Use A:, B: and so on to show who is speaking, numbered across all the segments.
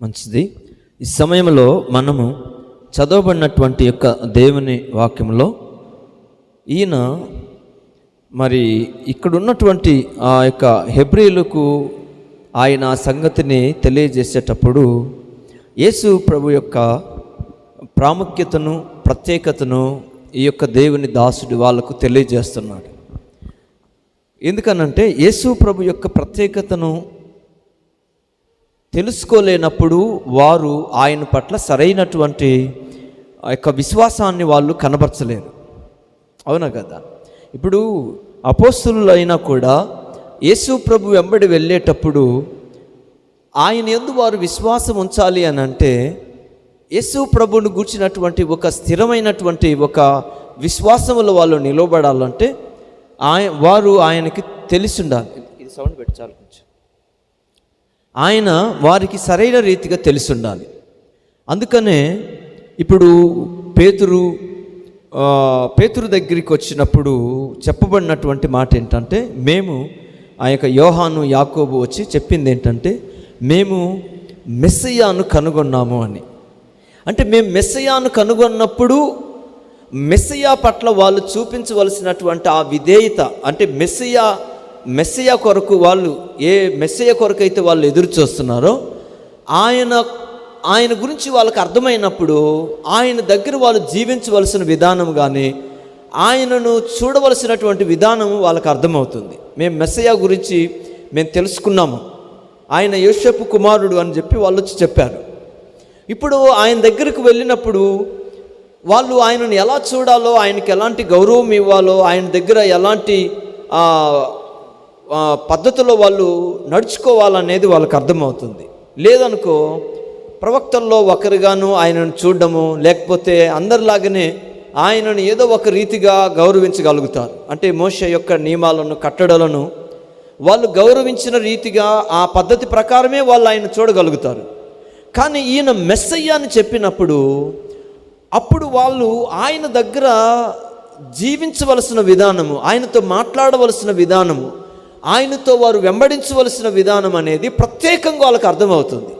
A: మంచిది. ఈ సమయంలో మనము చదవబడినటువంటి యొక్క దేవుని వాక్యంలో ఈయన మరి ఇక్కడున్నటువంటి ఆ యొక్క హెబ్రిలకు ఆయన ఆ సంగతిని తెలియజేసేటప్పుడు యేసు ప్రభు యొక్క ప్రాముఖ్యతను ప్రత్యేకతను ఈ యొక్క దేవుని దాసుడు వాళ్ళకు తెలియజేస్తున్నాడు. ఎందుకనంటే యేసు ప్రభు యొక్క ప్రత్యేకతను తెలుసుకోలేనప్పుడు వారు ఆయన పట్ల సరైనటువంటి ఆ యొక్క విశ్వాసాన్ని వాళ్ళు కనబరచలేరు. అవునా కదా? ఇప్పుడు అపోస్తులైనా అయినా కూడా యేసు ప్రభు వెంబడి వెళ్ళేటప్పుడు ఆయన ఎందు వారు విశ్వాసం ఉంచాలి అని అంటే యేసు ప్రభుని గూర్చినటువంటి ఒక స్థిరమైనటువంటి ఒక విశ్వాసములో వాళ్ళు నిలబడాలంటే ఆయ వారు ఆయనకి తెలిసి ఉండాలి. ఇది సౌండ్ పెట్టి చాలు కొంచెం. ఆయన వారికి సరైన రీతిగా తెలుసుండాలి. అందుకనే ఇప్పుడు పేతురు పేతురు దగ్గరికి వచ్చినప్పుడు చెప్పబడినటువంటి మాట ఏంటంటే మేము ఆ యొక్క యోహాను యాకోబు వచ్చి చెప్పింది ఏంటంటే మేము మెస్సయాను కనుగొన్నాము అని. అంటే మేము మెస్సయాను కనుగొన్నప్పుడు మెస్సయా పట్ల వాళ్ళు చూపించవలసినటువంటి ఆ విధేయత అంటే మెస్సయా మెస్సయ కొరకు వాళ్ళు ఏ మెస్సయ కొరకు అయితే వాళ్ళు ఎదురు చూస్తున్నారో ఆయన ఆయన గురించి వాళ్ళకి అర్థమైనప్పుడు ఆయన దగ్గర వాళ్ళు జీవించవలసిన విధానం కానీ ఆయనను చూడవలసినటువంటి విధానం వాళ్ళకి అర్థమవుతుంది. మేము మెస్సయ గురించి మేము తెలుసుకున్నాము. ఆయన యోషపు కుమారుడు అని చెప్పి వాళ్ళు వచ్చి చెప్పారు. ఇప్పుడు ఆయన దగ్గరకు వెళ్ళినప్పుడు వాళ్ళు ఆయనను ఎలా చూడాలో ఆయనకి ఎలాంటి గౌరవం ఇవ్వాలో ఆయన దగ్గర ఎలాంటి పద్ధతిలో వాళ్ళు నడుచుకోవాలనేది వాళ్ళకి అర్థమవుతుంది. లేదనుకో ప్రవక్తల్లో ఒకరిగాను ఆయనను చూడడము లేకపోతే అందరిలాగానే ఆయనను ఏదో ఒక రీతిగా గౌరవించగలుగుతారు. అంటే మోష యొక్క నియమాలను కట్టడలను వాళ్ళు గౌరవించిన రీతిగా ఆ పద్ధతి ప్రకారమే వాళ్ళు ఆయన చూడగలుగుతారు. కానీ ఈయన మెస్సయ్య అని చెప్పినప్పుడు అప్పుడు వాళ్ళు ఆయన దగ్గర జీవించవలసిన విధానము ఆయనతో మాట్లాడవలసిన విధానము ఆయనతో వారు వెంబడించవలసిన విధానం అనేది ప్రత్యేకంగా వాళ్ళకి అర్థమవుతుంది.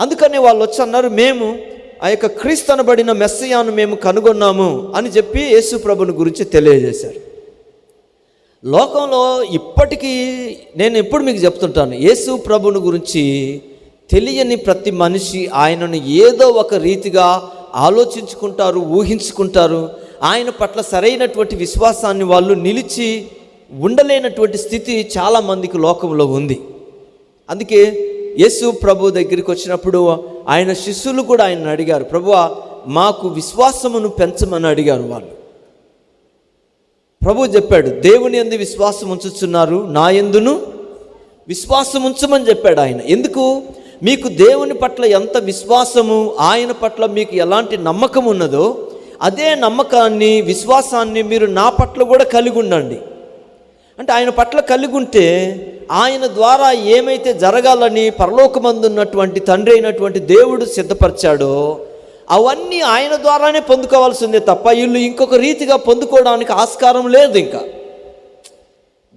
A: అందుకనే వాళ్ళు వచ్చి అన్నారు మేము ఆ యొక్క క్రీస్తనబడిన మెస్సయాను మేము కనుగొన్నాము అని చెప్పి యేసు ప్రభుని గురించి తెలియజేశారు. లోకంలో ఇప్పటికీ నేను ఎప్పుడు మీకు చెప్తుంటాను యేసు ప్రభుని గురించి తెలియని ప్రతి మనిషి ఆయనను ఏదో ఒక రీతిగా ఆలోచించుకుంటారు ఊహించుకుంటారు. ఆయన పట్ల సరైనటువంటి విశ్వాసాన్ని వాళ్ళు నిలిచి ఉండలేనటువంటి స్థితి చాలామందికి లోకంలో ఉంది. అందుకే యేసు ప్రభు దగ్గరికి వచ్చినప్పుడు ఆయన శిష్యులు కూడా ఆయన అడిగారు ప్రభు మాకు విశ్వాసమును పెంచమని అడిగారు వాళ్ళు. ప్రభు చెప్పాడు దేవుని ఎందు విశ్వాసం ఉంచుతున్నారు నా ఎందును విశ్వాసం ఉంచమని చెప్పాడు ఆయన. ఎందుకు? మీకు దేవుని పట్ల ఎంత విశ్వాసము ఆయన పట్ల మీకు ఎలాంటి నమ్మకం ఉన్నదో అదే నమ్మకాన్ని విశ్వాసాన్ని మీరు నా పట్ల కూడా కలిగి ఉండండి. అంటే ఆయన పట్ల కలిగి ఉంటే ఆయన ద్వారా ఏమైతే జరగాలని పరలోకమందున్నటువంటి తండ్రి అయినటువంటి దేవుడు సిద్ధపరిచాడో అవన్నీ ఆయన ద్వారానే పొందుకోవాల్సిందే తప్ప వీళ్ళు ఇంకొక రీతిగా పొందుకోవడానికి ఆస్కారం లేదు ఇంకా.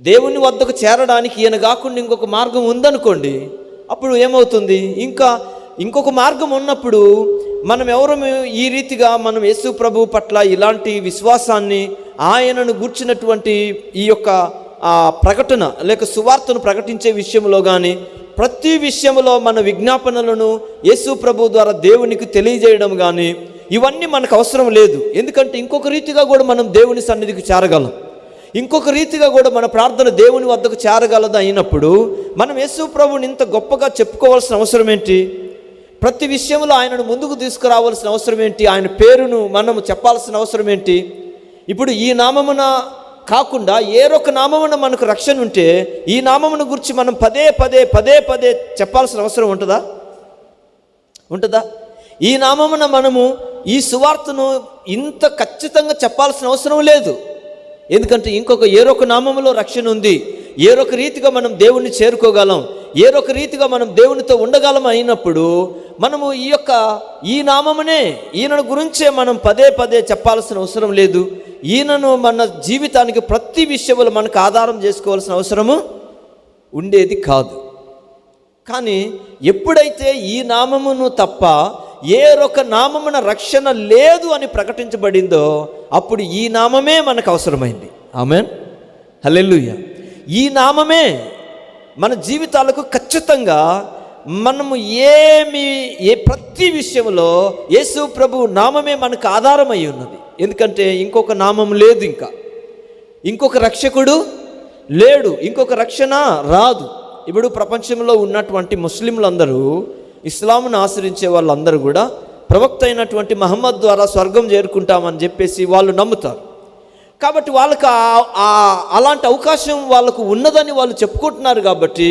A: దేవుని వద్దకు చేరడానికి ఈయన కాకుండా ఇంకొక మార్గం ఉందనుకోండి అప్పుడు ఏమవుతుంది? ఇంకా ఇంకొక మార్గం ఉన్నప్పుడు మనం ఎవరు ఈ రీతిగా మనం యేసు ప్రభు పట్ల ఇలాంటి విశ్వాసాన్ని ఆయనను గూర్చినటువంటి ఈ యొక్క ప్రకటన లేక సువార్తను ప్రకటించే విషయంలో కానీ ప్రతి విషయంలో మన విజ్ఞాపనలను యేసు ప్రభు ద్వారా దేవునికి తెలియజేయడం కానీ ఇవన్నీ మనకు అవసరం లేదు. ఎందుకంటే ఇంకొక రీతిగా కూడా మనం దేవుని సన్నిధికి చేరగలం. ఇంకొక రీతిగా కూడా మన ప్రార్థన దేవుని వద్దకు చేరగలదు అయినప్పుడు మనం యేసు ప్రభుని ఇంత గొప్పగా చెప్పుకోవాల్సిన అవసరం ఏంటి? ప్రతి విషయంలో ఆయనను ముందుకు తీసుకురావాల్సిన అవసరం ఏంటి? ఆయన పేరును మనం చెప్పాల్సిన అవసరం ఏంటి? ఇప్పుడు ఈ నామమున కాకుండా ఏరొక నామమున మనకు రక్షణ ఉంటే ఈ నామమును గురించి మనం పదే పదే పదే పదే చెప్పాల్సిన అవసరం ఉంటుందా? ఉంటుందా? ఈ నామమున మనము ఈ సువార్తను ఇంత ఖచ్చితంగా చెప్పాల్సిన అవసరం లేదు. ఎందుకంటే ఇంకొక ఏరొక నామములో రక్షణ ఉంది. ఏరొక రీతిగా మనం దేవుణ్ణి చేరుకోగలం ఏరొక రీతిగా మనం దేవునితో ఉండగలం అయినప్పుడు మనము ఈ యొక్క ఈ నామమునే ఈయన గురించే మనం పదే పదే చెప్పాల్సిన అవసరం లేదు. ఈయనను మన జీవితానికి ప్రతి విషయంలో మనకు ఆధారం చేసుకోవాల్సిన అవసరము ఉండేది కాదు. కానీ ఎప్పుడైతే ఈ నామమును తప్ప ఏ ఒక నామమున రక్షణ లేదు అని ప్రకటించబడిందో అప్పుడు ఈ నామమే మనకు అవసరమైంది. ఆమెన్. హలెల్లుయ్యా ఈ నామమే మన జీవితాలకు ఖచ్చితంగా మనము ఏమి ఏ ప్రతి విషయంలో యేసు ప్రభు నామమే మనకు ఆధారమై ఉన్నది. ఎందుకంటే ఇంకొక నామం లేదు ఇంకా. ఇంకొక రక్షకుడు లేడు ఇంకొక రక్షణ రాదు. ఇప్పుడు ప్రపంచంలో ఉన్నటువంటి ముస్లింలందరూ ఇస్లాంను ఆశ్రయించే వాళ్ళందరూ కూడా ప్రవక్త అయినటువంటి మహమ్మద్ ద్వారా స్వర్గం చేరుకుంటామని చెప్పేసి వాళ్ళు నమ్ముతారు. కాబట్టి వాళ్ళకి అలాంటి అవకాశం వాళ్ళకు ఉన్నదని వాళ్ళు చెప్పుకుంటున్నారు కాబట్టి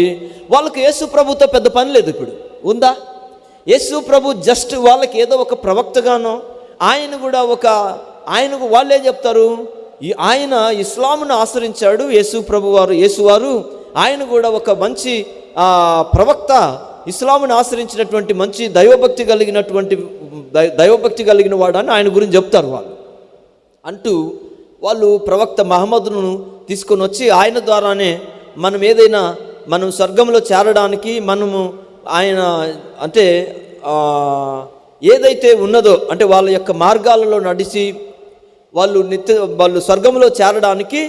A: వాళ్ళకు యేసు ప్రభుతో పెద్ద పని లేదు ఇప్పుడు. ఉందా? యేసు ప్రభు జస్ట్ వాళ్ళకి ఏదో ఒక ప్రవక్తగానో ఆయన కూడా ఒక ఆయనకు వాళ్ళే చెప్తారు? ఈ ఆయన ఇస్లాంను ఆశ్రయించాడు యేసు ప్రభు వారు యేసువారు ఆయన కూడా ఒక మంచి ప్రవక్త ఇస్లాంను ఆశ్రయించినటువంటి మంచి దైవభక్తి కలిగినటువంటి దై- దైవభక్తి కలిగిన వాడని ఆయన గురించి చెప్తారు వాళ్ళు. అంటూ వాళ్ళు ప్రవక్త మహమ్మదును తీసుకొని వచ్చి ఆయన ద్వారానే మనం ఏదైనా మనం స్వర్గంలో చేరడానికి మనము ఆయన అంటే ఏదైతే ఉన్నదో అంటే వాళ్ళ యొక్క మార్గాలలో నడిచి వాళ్ళు నిత్య వాళ్ళు స్వర్గంలో చేరడానికి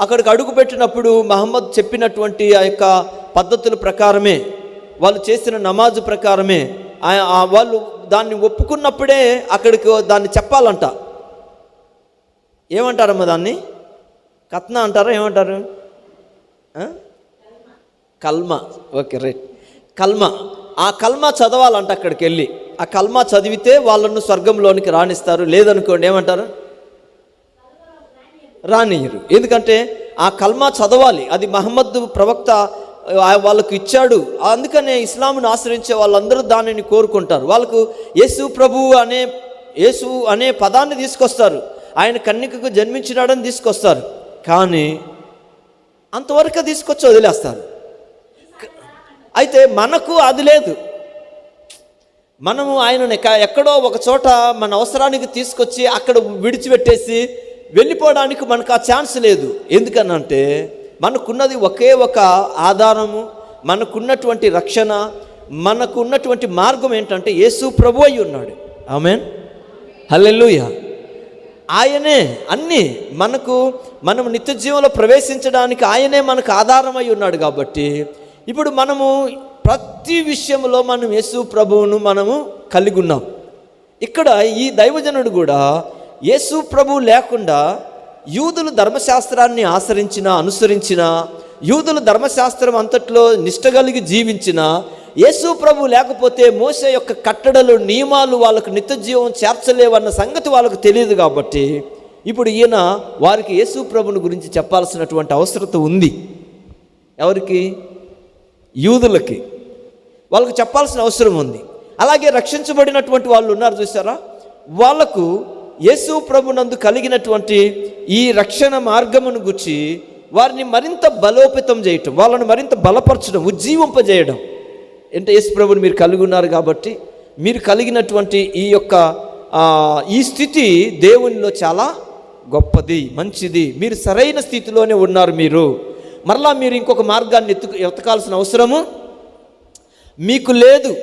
A: అక్కడికి అడుగుపెట్టినప్పుడు మహమ్మద్ చెప్పినటువంటి ఆ యొక్క పద్ధతుల ప్రకారమే వాళ్ళు చేసిన నమాజు ప్రకారమే వాళ్ళు దాన్ని ఒప్పుకున్నప్పుడే అక్కడికి దాన్ని చెప్పాలంట. ఏమంటారమ్మా దాన్ని? కత్న అంటారా ఏమంటారు? కల్మ. Okay right. కల్మ. ఆ కల్మ చదవాలంట అక్కడికి వెళ్ళి ఆ కల్మ చదివితే వాళ్ళను స్వర్గంలోనికి రాణిస్తారు. లేదనుకోండి ఏమంటారు? రానియరు ఎందుకంటే ఆ కల్మా చదవాలి. అది మహమ్మద్ ప్రవక్త వాళ్ళకు ఇచ్చాడు. అందుకనే ఇస్లాంను ఆశ్రయించే వాళ్ళందరూ దానిని కోరుకుంటారు. వాళ్ళకు యేసు ప్రభు అనే యేసు అనే పదాన్ని తీసుకొస్తారు. ఆయన కన్నికకు జన్మించినాడని తీసుకొస్తారు. కానీ అంతవరకు తీసుకొచ్చి వదిలేస్తారు. అయితే మనకు అది లేదు. మనము ఆయనని ఎక్కడో ఒక చోట మన అవసరానికి తీసుకొచ్చి అక్కడ విడిచిపెట్టేసి వెళ్ళిపోవడానికి మనకు ఆ ఛాన్స్ లేదు. ఎందుకనంటే మనకున్నది ఒకే ఒక ఆధారము మనకున్నటువంటి రక్షణ మనకున్నటువంటి మార్గం ఏంటంటే యేసు ప్రభు అయి ఉన్నాడు. ఆమెన్. హల్లెలూయా. ఆయనే అన్నీ మనకు మనం నిత్య జీవంలో ప్రవేశించడానికి ఆయనే మనకు ఆధారమై ఉన్నాడు కాబట్టి ఇప్పుడు మనము ప్రతి విషయంలో మనం యేసు ప్రభువును మనము కలిగి ఉన్నాం. ఇక్కడ ఈ దైవజనుడు కూడా యేసు ప్రభు లేకుండా యూదులు ధర్మశాస్త్రాన్ని ఆచరించిన అనుసరించిన యూదులు ధర్మశాస్త్రం అంతట్లో నిష్ట కలిగి జీవించిన యేసు ప్రభు లేకపోతే మోసే యొక్క కట్టడలు నియమాలు వాళ్ళకు నిత్య జీవం చేర్చలేవన్న సంగతి వాళ్ళకు తెలియదు కాబట్టి ఇప్పుడు ఈయన వారికి యేసు ప్రభుని గురించి చెప్పాల్సినటువంటి అవసరత ఉంది. ఎవరికి? యూదులకి. వాళ్ళకు చెప్పాల్సిన అవసరం ఉంది. అలాగే రక్షించబడినటువంటి వాళ్ళు ఉన్నారు చూసారా వాళ్ళకు యేసు ప్రభునందు కలిగినటువంటి ఈ రక్షణ మార్గమును గుర్చి వారిని మరింత బలోపేతం చేయటం వాళ్ళను మరింత బలపరచడం ఉజ్జీవింపజేయడం అంటే యేసు ప్రభుని మీరు కలిగి ఉన్నారు కాబట్టి మీరు కలిగినటువంటి ఈ యొక్క ఈ స్థితి దేవునిలో చాలా గొప్పది మంచిది. మీరు సరైన స్థితిలోనే ఉన్నారు మీరు. మరలా మీరు ఇంకొక మార్గాన్ని ఎత్తు ఎతకాల్సిన అవసరము మీకు లేదు.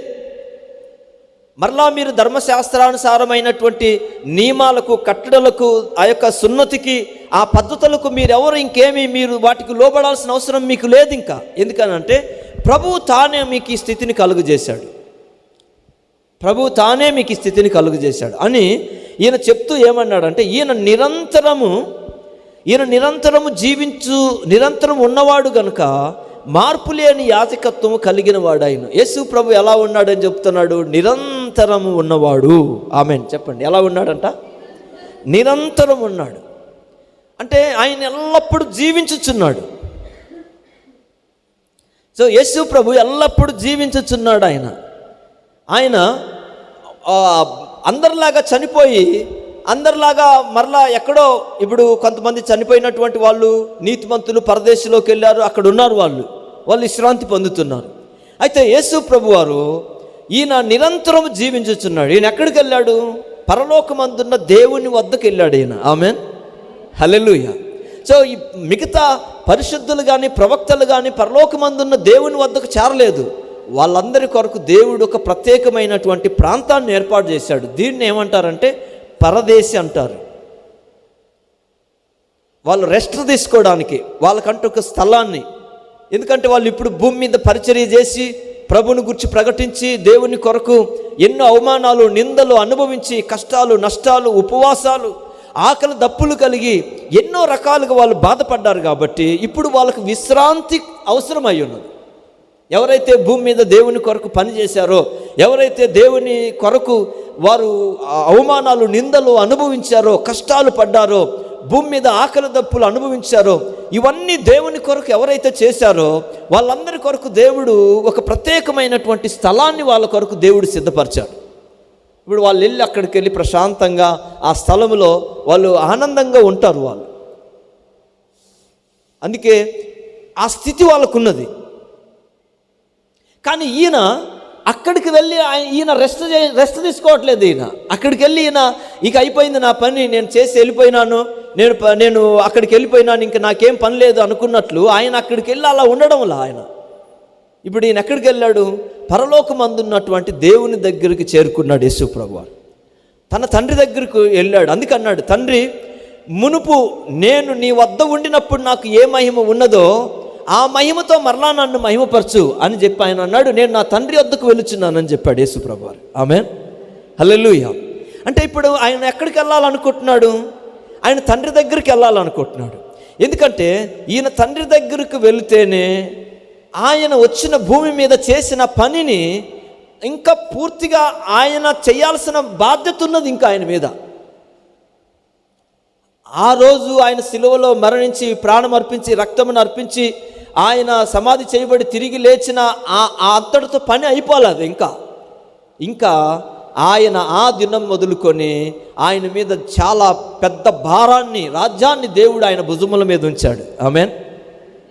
A: మరలా మీరు ధర్మశాస్త్రానుసారమైనటువంటి నియమాలకు కట్టడలకు ఆ యొక్క సున్నతికి ఆ పద్ధతులకు మీరెవరు ఇంకేమీ మీరు వాటికి లోబడాల్సిన అవసరం మీకు లేదు ఇంకా. ఎందుకనంటే ప్రభువు తానే మీకు ఈ స్థితిని కలుగజేశాడు. ప్రభు తానే మీకు ఈ స్థితిని కలుగజేశాడు. అని ఈయన చెప్తూ ఏమన్నాడంటే ఈయన నిరంతరము ఈయన నిరంతరము జీవించు నిరంతరం ఉన్నవాడు గనుక మార్పు లేని యాజకత్వము కలిగిన వాడు ఆయన యేసు ప్రభు ఎలా ఉన్నాడని చెప్తున్నాడు? నిరంతరము ఉన్నవాడు. ఆమెన్. చెప్పండి ఎలా ఉన్నాడంట? నిరంతరం ఉన్నాడు. అంటే ఆయన ఎల్లప్పుడూ జీవించుచున్నాడు. సో యేసు ప్రభు ఎల్లప్పుడూ జీవించుచున్నాడు ఆయన. ఆయన అందరిలాగా చనిపోయి అందరిలాగా మరలా ఎక్కడో ఇప్పుడు కొంతమంది చనిపోయినటువంటి వాళ్ళు నీతిమంతులు పరదేశంలోకి వెళ్ళారు అక్కడ ఉన్నారు వాళ్ళు. వాళ్ళు విశ్రాంతి పొందుతున్నారు. అయితే యేసు ప్రభు వారు ఈయన నిరంతరం జీవించుచున్నాడు. ఈయన ఎక్కడికి వెళ్ళాడు? పరలోకమందున్న దేవుని వద్దకు వెళ్ళాడు ఈయన. ఆమెన్. హల్లెలూయా. సో ఈ మిగతా పరిశుద్ధులు కానీ ప్రవక్తలు కానీ పరలోకమందున్న దేవుని వద్దకు చేరలేదు. వాళ్ళందరి కొరకు దేవుడు ఒక ప్రత్యేకమైనటువంటి ప్రాంతాన్ని ఏర్పాటు చేశాడు. దీన్ని ఏమంటారంటే పరదేశి అంటారు. వాళ్ళు రెస్ట్ తీసుకోవడానికి వాళ్ళకంటూ ఒక స్థలాన్ని. ఎందుకంటే వాళ్ళు ఇప్పుడు భూమి మీద పరిచర్య చేసి ప్రభుని గురించి ప్రకటించి దేవుని కొరకు ఎన్నో అవమానాలు నిందలు అనుభవించి కష్టాలు నష్టాలు ఉపవాసాలు ఆకలి దప్పులు కలిగి ఎన్నో రకాలుగా వాళ్ళు బాధపడ్డారు కాబట్టి ఇప్పుడు వాళ్ళకు విశ్రాంతి అవసరమై ఉన్నది. ఎవరైతే భూమి మీద దేవుని కొరకు పనిచేశారో ఎవరైతే దేవుని కొరకు వారు అవమానాలు నిందలు అనుభవించారో కష్టాలు పడ్డారో భూమి మీద ఆకలి దప్పులు అనుభవించారో ఇవన్నీ దేవుని కొరకు ఎవరైతే చేశారో వాళ్ళందరి కొరకు దేవుడు ఒక ప్రత్యేకమైనటువంటి స్థలాన్ని వాళ్ళ కొరకు దేవుడు సిద్ధపరిచాడు. ఇప్పుడు వాళ్ళు వెళ్ళి అక్కడికి వెళ్ళి ప్రశాంతంగా ఆ స్థలంలో వాళ్ళు ఆనందంగా ఉంటారు వాళ్ళు. అందుకే ఆ స్థితి వాళ్ళకున్నది. కానీ ఈయన అక్కడికి వెళ్ళి ఈయన రెస్ట్ రెస్ట్ తీసుకోవట్లేదు ఈయన. అక్కడికి వెళ్ళి ఈయన ఇక అయిపోయింది నా పని నేను చేసి వెళ్ళిపోయినాను. నేను ప- నేను అక్కడికి వెళ్ళిపోయినాను ఇంక నాకేం పని లేదు అనుకున్నట్లు ఆయన అక్కడికి వెళ్ళి అలా ఉండడంలా ఆయన. ఇప్పుడు ఈయన ఎక్కడికి వెళ్ళాడు? పరలోకమందున్నటువంటి దేవుని దగ్గరికి చేరుకున్నాడు యేసు ప్రభు తన తండ్రి దగ్గరకు వెళ్ళాడు. అందుకన్నాడు తండ్రి మునుపు నేను నీ వద్ద ఉండినప్పుడు నాకు ఏ మహిమ ఉన్నదో ఆ మహిమతో మరలా నన్ను మహిమపరచు అని చెప్పి ఆయన అన్నాడు. నేను నా తండ్రి వద్దకు వెళ్ళుచున్నానని చెప్పాడు యేసు ప్రభు ఆమె హల్లెలూయ. అంటే ఇప్పుడు ఆయన ఎక్కడికి వెళ్ళాలనుకుంటున్నాడు? ఆయన తండ్రి దగ్గరికి వెళ్ళాలనుకుంటున్నాడు. ఎందుకంటే ఈయన తండ్రి దగ్గరకు వెళితేనే ఆయన వచ్చిన భూమి మీద చేసిన పనిని ఇంకా పూర్తిగా ఆయన చేయాల్సిన బాధ్యత ఉన్నది ఇంకా ఆయన మీద. ఆ రోజు ఆయన సిలువలో మరణించి ప్రాణం అర్పించి రక్తమును అర్పించి ఆయన సమాధి చేయబడి తిరిగి లేచిన ఆ ఆ అంతటితో పని అయిపోలేదు ఇంకా. ఇంకా ఆయన ఆ దినం మొదలుకొని ఆయన మీద చాలా పెద్ద భారాన్ని రాజ్యాన్ని దేవుడు ఆయన భుజముల మీద ఉంచాడు. ఆమెన్.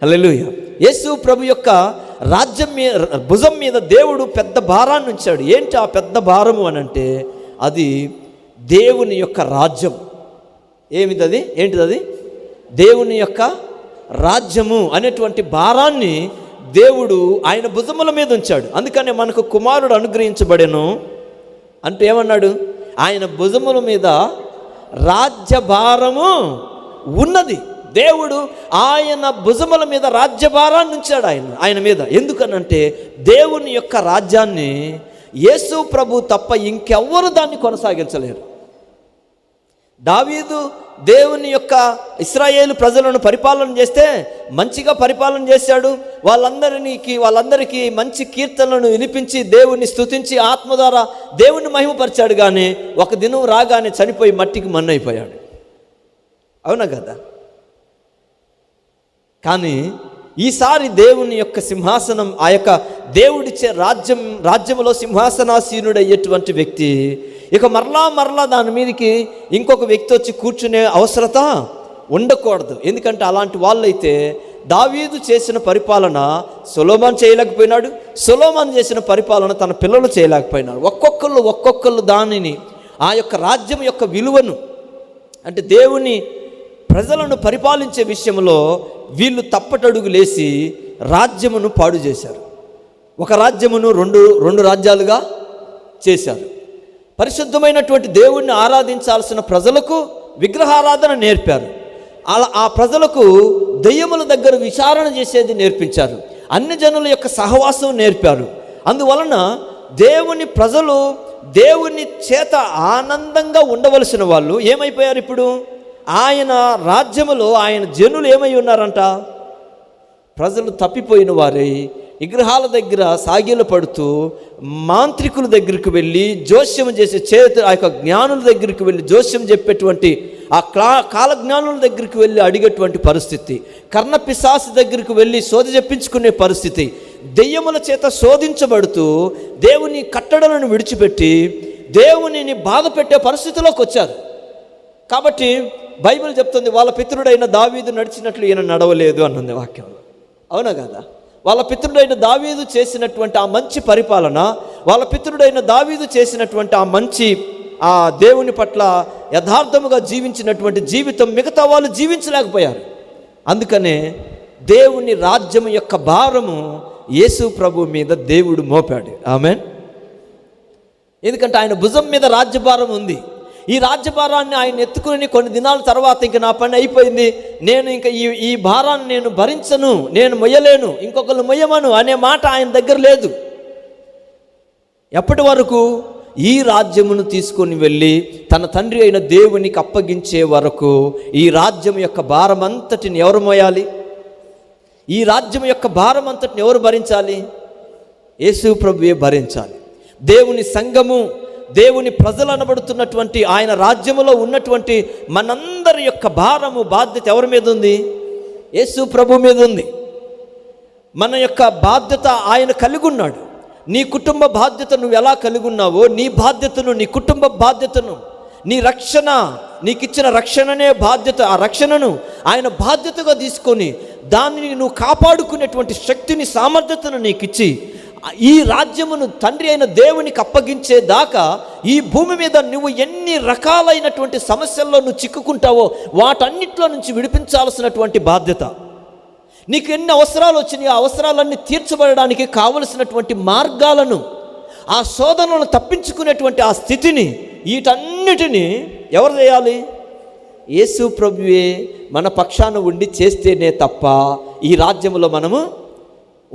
A: హల్లెలూయ. యేసు ప్రభు యొక్క రాజ్యం మీద భుజం మీద దేవుడు పెద్ద భారాన్ని ఉంచాడు. ఏంటి ఆ పెద్ద భారము అని అంటే అది దేవుని యొక్క రాజ్యం. ఏమిది అది ఏంటిది అది దేవుని యొక్క రాజ్యము అనేటువంటి భారాన్ని దేవుడు ఆయన భుజముల మీద ఉంచాడు. అందుకనే మనకు కుమారుడు అనుగ్రహించబడెను అంటే ఏమన్నాడు? ఆయన భుజముల మీద రాజ్యభారము ఉన్నది. దేవుడు ఆయన భుజముల మీద రాజ్యభారాన్ని ఉంచాడు ఆయన ఆయన మీద. ఎందుకనంటే దేవుని యొక్క రాజ్యాన్ని యేసు ప్రభు తప్ప ఇంకెవ్వరు దాన్ని కొనసాగించలేరు. దావీదు దేవుని యొక్క ఇస్రాయేలు ప్రజలను పరిపాలన చేస్తే మంచిగా పరిపాలన చేశాడు. వాళ్ళందరికి వాళ్ళందరికీ మంచి కీర్తనలను వినిపించి దేవుణ్ణి స్తుతించి ఆత్మ ద్వారా దేవుణ్ణి మహిమపరిచాడు కానీ ఒక దినం రాగానే చనిపోయి మట్టికి మన్నైపోయాడు. అవునా కదా? కానీ ఈసారి దేవుని యొక్క సింహాసనం ఆ యొక్క దేవుడిచ్చే రాజ్యం రాజ్యంలో సింహాసనాసీనుడయ్యేటువంటి వ్యక్తి ఇక మరలా మరలా దాని మీదకి ఇంకొక వ్యక్తి వచ్చి కూర్చునే అవసరత ఉండకూడదు. ఎందుకంటే అలాంటి వాళ్ళైతే దావీదు చేసిన పరిపాలన సొలోమాన్ చేయలేకపోయినాడు. సొలోమాన్ చేసిన పరిపాలన తన పిల్లలు చేయలేకపోయినాడు ఒక్కొక్కళ్ళు ఒక్కొక్కళ్ళు దానిని ఆ యొక్క రాజ్యం యొక్క విలువను అంటే దేవుని ప్రజలను పరిపాలించే విషయంలో వీళ్ళు తప్పటడుగు లేసి రాజ్యమును పాడు చేశారు. ఒక రాజ్యమును రెండు రెండు రాజ్యాలుగా చేశారు. పరిశుద్ధమైనటువంటి దేవుణ్ణి ఆరాధించాల్సిన ప్రజలకు విగ్రహారాధన నేర్పారు. అలా ఆ ప్రజలకు దెయ్యముల దగ్గర విచారణ చేసేది నేర్పించారు. అన్ని జనుల యొక్క సహవాసం నేర్పారు. అందువలన దేవుని ప్రజలు దేవుని చేత ఆనందంగా ఉండవలసిన వాళ్ళు ఏమైపోయారు ఇప్పుడు? ఆయన రాజ్యములో ఆయన జనులు ఏమై ఉన్నారంట? ప్రజలు తప్పిపోయిన వారై విగ్రహాల దగ్గర సాగిలు పడుతూ మాంత్రికుల దగ్గరికి వెళ్ళి జోస్యం చేసే చేతి ఆ యొక్క జ్ఞానుల దగ్గరికి వెళ్ళి జోస్యం చెప్పేటువంటి ఆ క్లా కాలజ్ఞానుల దగ్గరికి వెళ్ళి అడిగేటువంటి పరిస్థితి కర్ణ పిశాసి దగ్గరికి వెళ్ళి శోధ చెప్పించుకునే పరిస్థితి దెయ్యముల చేత శోధించబడుతూ దేవుని కట్టడలను విడిచిపెట్టి దేవునిని బాధ పెట్టే పరిస్థితిలోకి వచ్చారు. కాబట్టి బైబిల్ చెప్తుంది వాళ్ళ పితృడైన దావీదు నడిచినట్లు ఈయన నడవలేదు అన్నది వాక్యం. అవునా కదా? వాళ్ళ పితృడైన దావీదు చేసినటువంటి ఆ మంచి పరిపాలన వాళ్ళ పితృడైన దావీదు చేసినటువంటి ఆ మంచి ఆ దేవుని పట్ల యథార్థముగా జీవించినటువంటి జీవితం మిగతా వాళ్ళు జీవించలేకపోయారు. అందుకనే దేవుని రాజ్యం యొక్క భారము యేసు ప్రభు మీద దేవుడు మోపాడు. ఆమెన్? ఎందుకంటే ఆయన భుజం మీద రాజ్యభారం ఉంది. ఈ రాజ్యభారాన్ని ఆయన ఎత్తుకుని కొన్ని దినాల తర్వాత ఇంక నా పని అయిపోయింది. నేను ఇంకా ఈ ఈ భారాన్ని నేను భరించను నేను మొయ్యలేను ఇంకొకరు మొయ్యమను అనే మాట ఆయన దగ్గర లేదు. ఎప్పటి వరకు ఈ రాజ్యమును తీసుకొని వెళ్ళి తన తండ్రి అయిన దేవునికి అప్పగించే వరకు ఈ రాజ్యం యొక్క భారం అంతటిని ఎవరు మోయాలి? ఈ రాజ్యం యొక్క భారం అంతటిని ఎవరు భరించాలి? యేసు ప్రభువే భరించాలి. దేవుని సంఘము దేవుని ప్రజలు అనబడుతున్నటువంటి ఆయన రాజ్యములో ఉన్నటువంటి మనందరి యొక్క భారము బాధ్యత ఎవరి మీద ఉంది? యేసు ప్రభు మీద ఉంది. మన యొక్క బాధ్యత ఆయన కలిగి ఉన్నాడు. నీ కుటుంబ బాధ్యత నువ్వు ఎలా కలిగి ఉన్నావో నీ బాధ్యతను నీ కుటుంబ బాధ్యతను నీ రక్షణ నీకు ఇచ్చిన రక్షణనే బాధ్యత ఆ రక్షణను ఆయన బాధ్యతగా తీసుకొని దానిని నువ్వు కాపాడుకునేటువంటి శక్తిని సామర్థ్యతను నీకు ఇచ్చి ఈ రాజ్యమును తండ్రి అయిన దేవునికి అప్పగించేదాకా ఈ భూమి మీద నువ్వు ఎన్ని రకాలైనటువంటి సమస్యల్లో నువ్వు చిక్కుకుంటావో వాటన్నిటిలో నుంచి విడిపించాల్సినటువంటి బాధ్యత. నీకు ఎన్ని అవసరాలు వచ్చినాయి ఆ అవసరాలన్నీ తీర్చబడడానికి కావలసినటువంటి మార్గాలను ఆ శోధనలను తప్పించుకునేటువంటి ఆ స్థితిని వీటన్నిటిని ఎవరు చేయాలి? యేసు ప్రభువే మన పక్షాన ఉండి చేస్తేనే తప్ప ఈ రాజ్యంలో మనము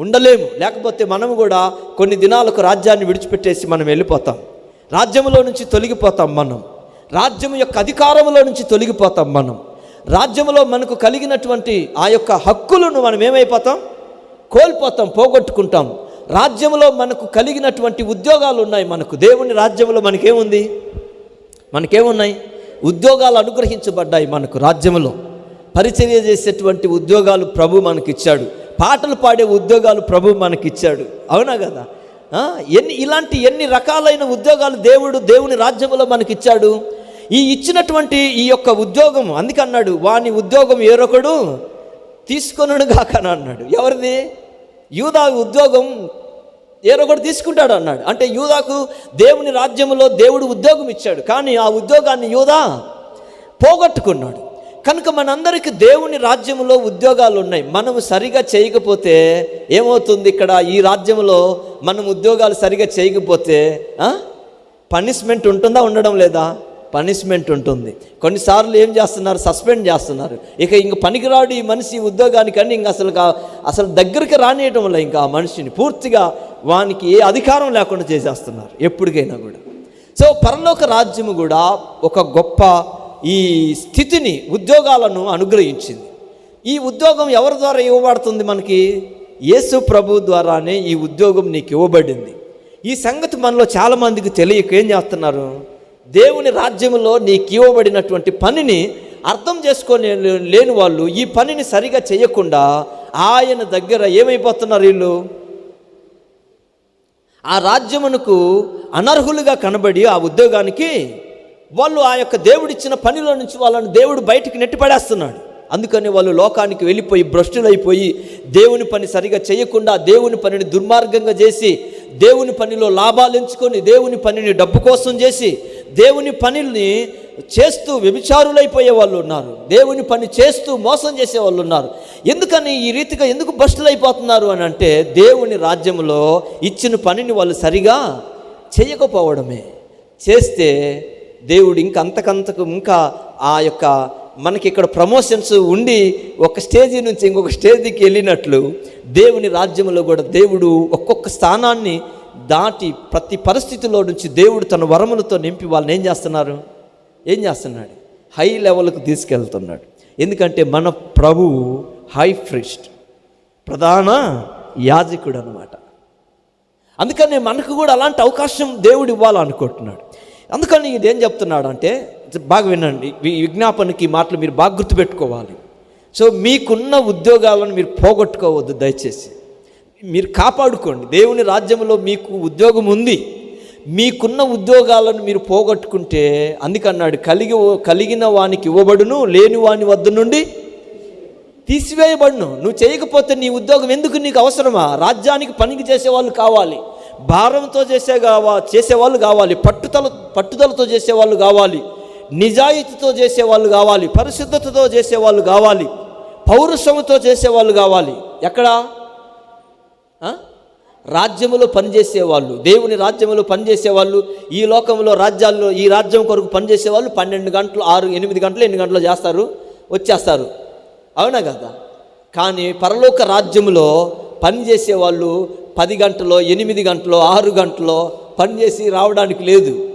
A: ఉండలేము. లేకపోతే మనము కూడా కొన్ని దినాలకు రాజ్యాన్ని విడిచిపెట్టేసి మనం వెళ్ళిపోతాం. రాజ్యంలో నుంచి తొలగిపోతాం మనం. రాజ్యం యొక్క అధికారంలో నుంచి తొలగిపోతాం మనం. రాజ్యంలో మనకు కలిగినటువంటి ఆ యొక్క హక్కులను మనం ఏమైపోతాం? కోల్పోతాం పోగొట్టుకుంటాం. రాజ్యంలో మనకు కలిగినటువంటి ఉద్యోగాలు ఉన్నాయి మనకు. దేవుని రాజ్యంలో మనకేముంది? మనకేమున్నాయి? ఉద్యోగాలు అనుగ్రహించబడ్డాయి మనకు రాజ్యంలో పరిచర్య చేసేటువంటి ఉద్యోగాలు ప్రభు మనకిచ్చాడు. పాటలు పాడే ఉద్యోగాలు ప్రభు మనకిచ్చాడు. అవునా కదా? ఎన్ని ఇలాంటి ఎన్ని రకాలైన ఉద్యోగాలు దేవుడు దేవుని రాజ్యంలో మనకిచ్చాడు? ఈ ఇచ్చినటువంటి ఈ యొక్క ఉద్యోగం అందుకన్నాడు వాని ఉద్యోగం ఏరొకడు తీసుకొనుడు కాకని అన్నాడు. ఎవరిది? యూదా ఉద్యోగం ఏరొకడు తీసుకుంటాడు అన్నాడు. అంటే యూదాకు దేవుని రాజ్యంలో దేవుడు ఉద్యోగం ఇచ్చాడు. కానీ ఆ ఉద్యోగాన్ని యూదా పోగొట్టుకున్నాడు. కనుక మనందరికీ దేవుని రాజ్యంలో ఉద్యోగాలు ఉన్నాయి. మనము సరిగా చేయకపోతే ఏమవుతుంది ఇక్కడ? ఈ రాజ్యంలో మనం ఉద్యోగాలు సరిగా చేయకపోతే పనిష్మెంట్ ఉంటుందా ఉండడం లేదా? పనిష్మెంట్ ఉంటుంది. కొన్నిసార్లు ఏం చేస్తున్నారు? సస్పెండ్ చేస్తున్నారు. ఇక ఇంక పనికిరాడు ఈ మనిషి ఉద్యోగానికని ఇంక అసలు అసలు దగ్గరికి రానియటం వల్ల ఇంకా ఆ మనిషిని పూర్తిగా వానికి ఏ అధికారం లేకుండా చేసేస్తున్నారు ఎప్పటికైనా కూడా. సో పరలోక రాజ్యము కూడా ఒక గొప్ప ఈ స్థితిని ఉద్యోగాలను అనుగ్రహించింది. ఈ ఉద్యోగం ఎవరి ద్వారా ఇవ్వబడుతుంది మనకి? యేసు ప్రభు ద్వారానే ఈ ఉద్యోగం నీకు ఇవ్వబడింది. ఈ సంగతి మనలో చాలామందికి తెలియక ఏం చేస్తున్నారు? దేవుని రాజ్యంలో నీకు ఇవ్వబడినటువంటి పనిని అర్థం చేసుకొని లేని వాళ్ళు ఈ పనిని సరిగా చేయకుండా ఆయన దగ్గర ఏమైపోతున్నారు వీళ్ళు? ఆ రాజ్యమునకు అనర్హులుగా కనబడి ఆ ఉద్యోగానికి వాళ్ళు ఆ యొక్క దేవుడిచ్చిన పనిలో నుంచి వాళ్ళని దేవుడు బయటికి నెట్టిపడేస్తున్నాడు. అందుకని వాళ్ళు లోకానికి వెళ్ళిపోయి భ్రష్టులైపోయి దేవుని పని సరిగా చేయకుండా దేవుని పనిని దుర్మార్గంగా చేసి దేవుని పనిలో లాభాలు ఎంచుకొని దేవుని పనిని డబ్బు కోసం చేసి దేవుని పనిని చేస్తూ వ్యభిచారులైపోయే వాళ్ళు ఉన్నారు. దేవుని పని చేస్తూ మోసం చేసే వాళ్ళు ఉన్నారు. ఎందుకని ఈ రీతిగా ఎందుకు భ్రష్టులైపోతున్నారు అని అంటే దేవుని రాజ్యంలో ఇచ్చిన పనిని వాళ్ళు సరిగా చేయకపోవడమే. చేస్తే దేవుడు ఇంకా అంతకంతకు ఇంకా ఆ యొక్క మనకి ఇక్కడ ప్రమోషన్స్ ఉండి ఒక స్టేజీ నుంచి ఇంకొక స్టేజీకి వెళ్ళినట్లు దేవుని రాజ్యంలో కూడా దేవుడు ఒక్కొక్క స్థానాన్ని దాటి ప్రతి పరిస్థితిలో నుంచి దేవుడు తన వరములతో నింపి వాళ్ళని ఏం చేస్తున్నారు? ఏం చేస్తున్నాడు? హై లెవెల్కు తీసుకెళ్తున్నాడు. ఎందుకంటే మన ప్రభువు హై ఫ్రిస్ట్ ప్రధాన యాజకుడు అనమాట అందుకనే మనకు కూడా అలాంటి అవకాశం దేవుడు ఇవ్వాలనుకుంటున్నాడు. అందుకని ఇదేం చెప్తున్నాడు అంటే బాగా వినండి ఈ విజ్ఞాపనకి మాటలు మీరు బాగా గుర్తుపెట్టుకోవాలి. సో మీకున్న ఉద్యోగాలను మీరు పోగొట్టుకోవద్దు దయచేసి. మీరు కాపాడుకోండి. దేవుని రాజ్యంలో మీకు ఉద్యోగం ఉంది. మీకున్న ఉద్యోగాలను మీరు పోగొట్టుకుంటే అందుకన్నాడు కలిగి కలిగిన వానికి ఇవ్వబడును లేని వాని వద్ద నుండి తీసివేయబడును. నువ్వు చేయకపోతే నీ ఉద్యోగం ఎందుకు నీకు అవసరమా? రాజ్యానికి పనికి చేసేవాళ్ళు కావాలి. భారంతో చేసే కావా చేసేవాళ్ళు కావాలి. పట్టుదల పట్టుదలతో చేసేవాళ్ళు కావాలి. నిజాయితీతో చేసేవాళ్ళు కావాలి. పరిశుద్ధతతో చేసేవాళ్ళు కావాలి. పౌరుషముతో చేసేవాళ్ళు కావాలి. ఎక్కడ? రాజ్యములో పనిచేసే వాళ్ళు దేవుని రాజ్యములో పనిచేసే వాళ్ళు ఈ లోకంలో రాజ్యాల్లో ఈ రాజ్యం కొరకు పనిచేసేవాళ్ళు పన్నెండు గంటలు ఆరు ఎనిమిది గంటలు ఎన్ని గంటలు చేస్తారు? వచ్చేస్తారు. అవునా కదా? కానీ పరలోక రాజ్యములో పనిచేసేవాళ్ళు పది గంటలో ఎనిమిది గంటలో ఆరు గంటలో పనిచేసి రావడానికి లేదు.